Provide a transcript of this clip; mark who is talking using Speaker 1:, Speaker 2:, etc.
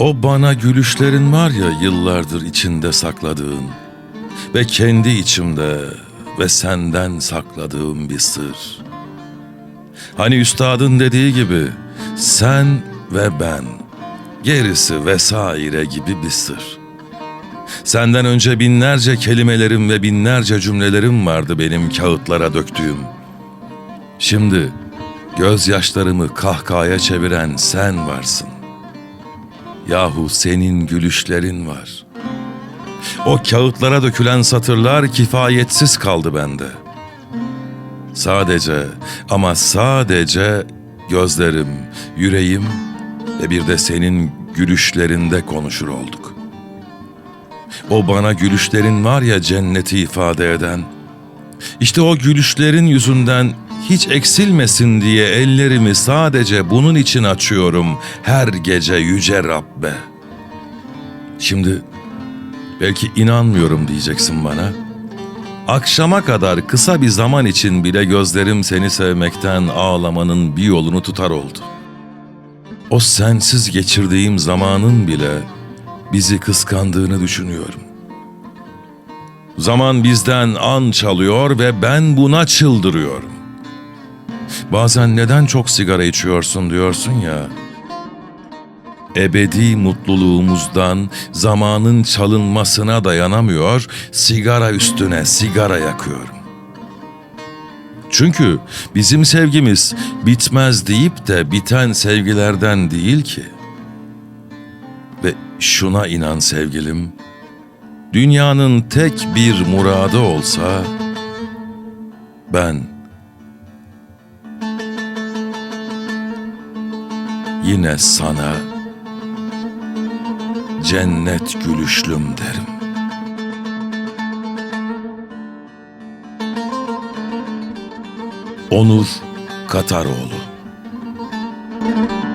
Speaker 1: O bana gülüşlerin var ya yıllardır içinde sakladığın ve kendi içimde ve senden sakladığım bir sır. Hani üstadın dediği gibi sen ve ben, gerisi vesaire gibi bir sır. Senden önce binlerce kelimelerim ve binlerce cümlelerim vardı benim kağıtlara döktüğüm. Şimdi gözyaşlarımı kahkahaya çeviren sen varsın. Yahu senin gülüşlerin var. O kağıtlara dökülen satırlar kifayetsiz kaldı bende. Sadece ama sadece gözlerim, yüreğim ve bir de senin gülüşlerinde konuşur olduk. O bana gülüşlerin var ya cenneti ifade eden. İşte o gülüşlerin yüzünden hiç eksilmesin diye ellerimi sadece bunun için açıyorum her gece yüce Rabbe. Şimdi belki inanmıyorum diyeceksin bana. Akşama kadar kısa bir zaman için bile gözlerim seni sevmekten ağlamanın bir yolunu tutar oldu. O sensiz geçirdiğim zamanın bile bizi kıskandığını düşünüyorum. Zaman bizden an çalıyor ve ben buna çıldırıyorum. Bazen neden çok sigara içiyorsun diyorsun ya. Ebedi mutluluğumuzdan zamanın çalınmasına dayanamıyor, sigara üstüne sigara yakıyorum. Çünkü bizim sevgimiz bitmez deyip de biten sevgilerden değil ki. Ve şuna inan sevgilim, dünyanın tek bir muradı olsa ben yine sana cennet gülüşlüm derim. Onur Kataroğlu Müzik